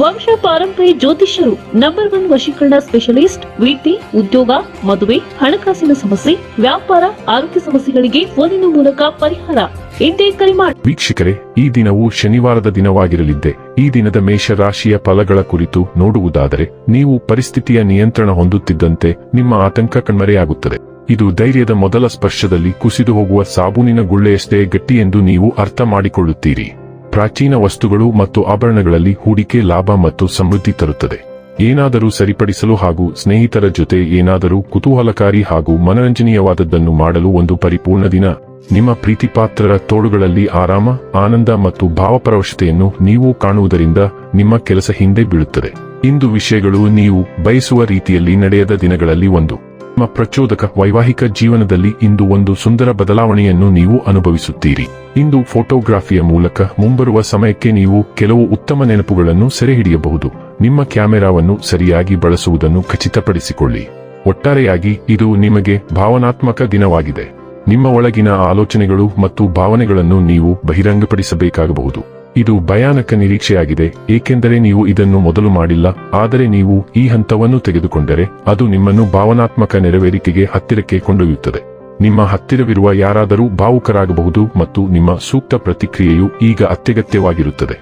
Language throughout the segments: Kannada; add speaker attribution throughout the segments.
Speaker 1: ವಂಶ ಪಾರಂಪರ್ಯ ಜ್ಯೋತಿಷ್ಯರು ನಂಬರ್ ಒನ್ ವಶೀಕರಣ ಸ್ಪೆಷಲಿಸ್ಟ್ ವೃತ್ತಿ ಉದ್ಯೋಗ, ಮದುವೆ, ಹಣಕಾಸಿನ ಸಮಸ್ಯೆ, ವ್ಯಾಪಾರ, ಆರೋಗ್ಯ ಸಮಸ್ಯೆಗಳಿಗೆ ಫೋನಿನ ಮೂಲಕ ಪರಿಹಾರ. ಇಂದೇ ಕರೆ ಮಾಡಿ
Speaker 2: ವೀಕ್ಷಕರೇ, ಈ ದಿನವು ಶನಿವಾರದ ದಿನವಾಗಿರಲಿದ್ದೆ. ಈ ದಿನದ ಮೇಷರಾಶಿಯ ಫಲಗಳ ಕುರಿತು ನೋಡುವುದಾದರೆ, ನೀವು ಪರಿಸ್ಥಿತಿಯ ನಿಯಂತ್ರಣ ಹೊಂದುತ್ತಿದ್ದಂತೆ ನಿಮ್ಮ ಆತಂಕ ಕಣ್ಮರೆಯಾಗುತ್ತದೆ ಇದು ಧೈರ್ಯದ ಮೊದಲ ಸ್ಪರ್ಶದಲ್ಲಿ ಕುಸಿದು ಹೋಗುವ ಸಾಬೂನಿನ ಗುಳ್ಳೆಯಷ್ಟೇ ಗಟ್ಟಿ ಎಂದು ನೀವು ಅರ್ಥ ಮಾಡಿಕೊಳ್ಳುತ್ತೀರಿ. ಪ್ರಾಚೀನ ವಸ್ತುಗಳು ಮತ್ತು ಆಭರಣಗಳಲ್ಲಿ ಹೂಡಿಕೆ ಲಾಭ ಮತ್ತು ಸಮೃದ್ಧಿ ತರುತ್ತದೆ. ಏನಾದರೂ ಸರಿಪಡಿಸಲು ಹಾಗೂ ಸ್ನೇಹಿತರ ಜೊತೆ ಏನಾದರೂ ಕುತೂಹಲಕಾರಿ ಹಾಗೂ ಮನರಂಜನೀಯವಾದದ್ದನ್ನು ಮಾಡಲು ಒಂದು ಪರಿಪೂರ್ಣ ದಿನ. ನಿಮ್ಮ ಪ್ರೀತಿಪಾತ್ರರ ತೋಳುಗಳಲ್ಲಿ ಆರಾಮ, ಆನಂದ ಮತ್ತು ಭಾವಪರವಶತೆಯನ್ನು ನೀವು ಕಾಣುವುದರಿಂದ ನಿಮ್ಮ ಕೆಲಸ ಹಿಂದೆ ಬೀಳುತ್ತದೆ. ಇಂದು ವಿಷಯಗಳು ನೀವು ಬಯಸುವ ರೀತಿಯಲ್ಲಿ ನಡೆಯದ ದಿನಗಳಲ್ಲಿ ಒಂದು. ನಿಮ್ಮ ಪ್ರಚೋದಕ ವೈವಾಹಿಕ ಜೀವನದಲ್ಲಿ ಇಂದು ಒಂದು ಸುಂದರ ಬದಲಾವಣೆಯನ್ನು ನೀವು ಅನುಭವಿಸುತ್ತೀರಿ. ಇಂದು ಫೋಟೋಗ್ರಾಫಿಯ ಮೂಲಕ ಮುಂಬರುವ ಸಮಯಕ್ಕೆ ನೀವು ಕೆಲವು ಉತ್ತಮ ನೆನಪುಗಳನ್ನು ಸೆರೆಹಿಡಿಯಬಹುದು. ನಿಮ್ಮ ಕ್ಯಾಮೆರಾವನ್ನು ಸರಿಯಾಗಿ ಬಳಸುವುದನ್ನು ಖಚಿತಪಡಿಸಿಕೊಳ್ಳಿ. ಒಟ್ಟಾರೆಯಾಗಿ ಇದು ನಿಮಗೆ ಭಾವನಾತ್ಮಕ ದಿನವಾಗಿದೆ. ನಿಮ್ಮ ಒಳಗಿನ ಆಲೋಚನೆಗಳು ಮತ್ತು ಭಾವನೆಗಳನ್ನು ನೀವು ಬಹಿರಂಗಪಡಿಸಬೇಕಾಗಬಹುದು. ಇದು ಭಯಾನಕ ನಿರೀಕ್ಷೆಯಾಗಿದೆ, ಏಕೆಂದರೆ ನೀವು ಇದನ್ನು ಮೊದಲು ಮಾಡಿಲ್ಲ, ಆದರೆ ನೀವು ಈ ಹಂತವನ್ನು ತೆಗೆದುಕೊಂಡರೆ ಅದು ನಿಮ್ಮನ್ನು ಭಾವನಾತ್ಮಕ ನೆರವೇರಿಕೆಗೆ ಹತ್ತಿರಕ್ಕೆ ಕೊಂಡೊಯ್ಯುತ್ತದೆ. ನಿಮ್ಮ ಹತ್ತಿರವಿರುವ ಯಾರಾದರೂ ಭಾವುಕರಾಗಬಹುದು ಮತ್ತು ನಿಮ್ಮ ಸೂಕ್ತ ಪ್ರತಿಕ್ರಿಯೆಯು ಈಗ ಅತ್ಯಗತ್ಯವಾಗಿರುತ್ತದೆ.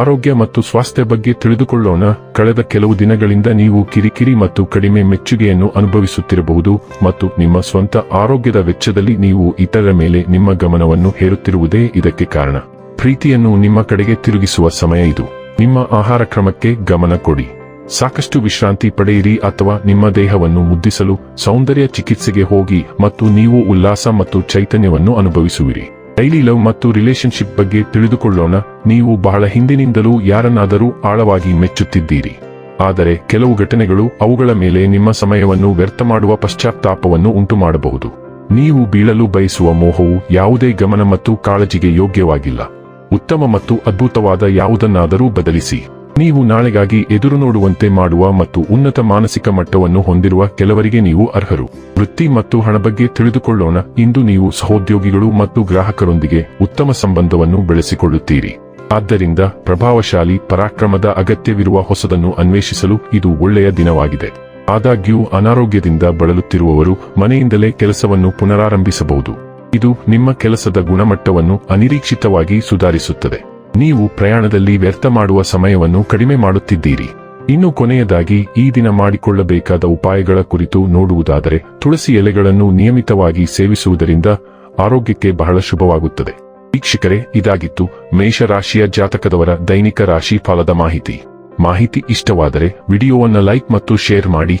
Speaker 2: ಆರೋಗ್ಯ ಮತ್ತು ಸ್ವಾಸ್ಥ್ಯ ಬಗ್ಗೆ ತಿಳಿದುಕೊಳ್ಳೋಣ, ಕಳೆದ ಕೆಲವು ದಿನಗಳಿಂದ ನೀವು ಕಿರಿಕಿರಿ ಮತ್ತು ಕಡಿಮೆ ಮೆಚ್ಚುಗೆಯನ್ನು ಅನುಭವಿಸುತ್ತಿರಬಹುದು ಮತ್ತು ನಿಮ್ಮ ಸ್ವಂತ ಆರೋಗ್ಯದ ವೆಚ್ಚದಲ್ಲಿ ನೀವು ಇತರರ ಮೇಲೆ ನಿಮ್ಮ ಗಮನವನ್ನು ಹೇರುತ್ತಿರುವುದೇ ಇದಕ್ಕೆ ಕಾರಣ. ಪ್ರೀತಿಯನ್ನು ನಿಮ್ಮ ಕಡೆಗೆ ತಿರುಗಿಸುವ ಸಮಯ ಇದು. ನಿಮ್ಮ ಆಹಾರ ಕ್ರಮಕ್ಕೆ ಗಮನ ಕೊಡಿ. ಸಾಕಷ್ಟು ವಿಶ್ರಾಂತಿ ಪಡೆಯಿರಿ ಅಥವಾ ನಿಮ್ಮ ದೇಹವನ್ನು ಮುದ್ದಿಸಲು, ಸೌಂದರ್ಯ ಚಿಕಿತ್ಸೆಗೆ ಹೋಗಿ ಮತ್ತು ನೀವು ಉಲ್ಲಾಸ ಮತ್ತು ಚೈತನ್ಯವನ್ನು ಅನುಭವಿಸುವಿರಿ. ಡೈಲಿ ಲವ್ ಮತ್ತು ರಿಲೇಶನ್ಶಿಪ್ ಬಗ್ಗೆ ತಿಳಿದುಕೊಳ್ಳೋಣ. ನೀವು ಬಹಳ ಹಿಂದಿನಿಂದಲೂ ಯಾರನ್ನಾದರೂ ಆಳವಾಗಿ ಮೆಚ್ಚುತ್ತಿದ್ದೀರಿ. ಆದರೆ ಕೆಲವು ಘಟನೆಗಳು ಅವುಗಳ ಮೇಲೆ ನಿಮ್ಮ ಸಮಯವನ್ನು ವ್ಯರ್ಥ ಮಾಡುವ ಪಶ್ಚಾತ್ತಾಪವನ್ನು ಉಂಟುಮಾಡಬಹುದು. ನೀವು ಬೀಳಲು ಬಯಸುವ ಮೋಹವು ಯಾವುದೇ ಗಮನ ಮತ್ತು ಕಾಳಜಿಗೆ ಯೋಗ್ಯವಾಗಿಲ್ಲ. ಉತ್ತಮ ಮತ್ತು ಅದ್ಭುತವಾದ ಯಾವುದನ್ನಾದರೂ ಬದಲಿಸಿ. ನೀವು ನಾಳೆಗಾಗಿ ಎದುರು ನೋಡುವಂತೆ ಮಾಡುವ ಮತ್ತು ಉನ್ನತ ಮಾನಸಿಕ ಮಟ್ಟವನ್ನು ಹೊಂದಿರುವ ಕೆಲವರಿಗೆ ನೀವು ಅರ್ಹರು. ವೃತ್ತಿ ಮತ್ತು ಹಣ ಬಗ್ಗೆ ತಿಳಿದುಕೊಳ್ಳೋಣ. ಇಂದು ನೀವು ಸಹೋದ್ಯೋಗಿಗಳು ಮತ್ತು ಗ್ರಾಹಕರೊಂದಿಗೆ ಉತ್ತಮ ಸಂಬಂಧವನ್ನು ಬೆಳೆಸಿಕೊಳ್ಳುತ್ತೀರಿ. ಆದ್ದರಿಂದ ಪ್ರಭಾವಶಾಲಿ, ಪರಾಕ್ರಮದ ಅಗತ್ಯವಿರುವ ಹೊಸದನ್ನು ಅನ್ವೇಷಿಸಲು ಇದು ಒಳ್ಳೆಯ ದಿನವಾಗಿದೆ. ಆದಾಗ್ಯೂ ಅನಾರೋಗ್ಯದಿಂದ ಬಳಲುತ್ತಿರುವವರು ಮನೆಯಿಂದಲೇ ಕೆಲಸವನ್ನು ಪುನರಾರಂಭಿಸಬಹುದು. ಇದು ನಿಮ್ಮ ಕೆಲಸದ ಗುಣಮಟ್ಟವನ್ನು ಅನಿರೀಕ್ಷಿತವಾಗಿ ಸುಧಾರಿಸುತ್ತದೆ. ನೀವು ಪ್ರಯಾಣದಲ್ಲಿ ವ್ಯರ್ಥ ಮಾಡುವ ಸಮಯವನ್ನು ಕಡಿಮೆ ಮಾಡುತ್ತಿದ್ದೀರಿ. ಇನ್ನು ಕೊನೆಯದಾಗಿ, ಈ ದಿನ ಮಾಡಿಕೊಳ್ಳಬೇಕಾದ ಉಪಾಯಗಳ ಕುರಿತು ನೋಡುವುದಾದರೆ, ತುಳಸಿ ಎಲೆಗಳನ್ನು ನಿಯಮಿತವಾಗಿ ಸೇವಿಸುವುದರಿಂದ ಆರೋಗ್ಯಕ್ಕೆ ಬಹಳ ಶುಭವಾಗುತ್ತದೆ. ವೀಕ್ಷಕರೇ, ಇದಾಗಿತ್ತು ಮೇಷರಾಶಿಯ ಜಾತಕದವರ ದೈನಿಕ ರಾಶಿ ಫಲದ ಮಾಹಿತಿ. ಮಾಹಿತಿ ಇಷ್ಟವಾದರೆ ವಿಡಿಯೋವನ್ನು ಲೈಕ್ ಮತ್ತು ಶೇರ್ ಮಾಡಿ.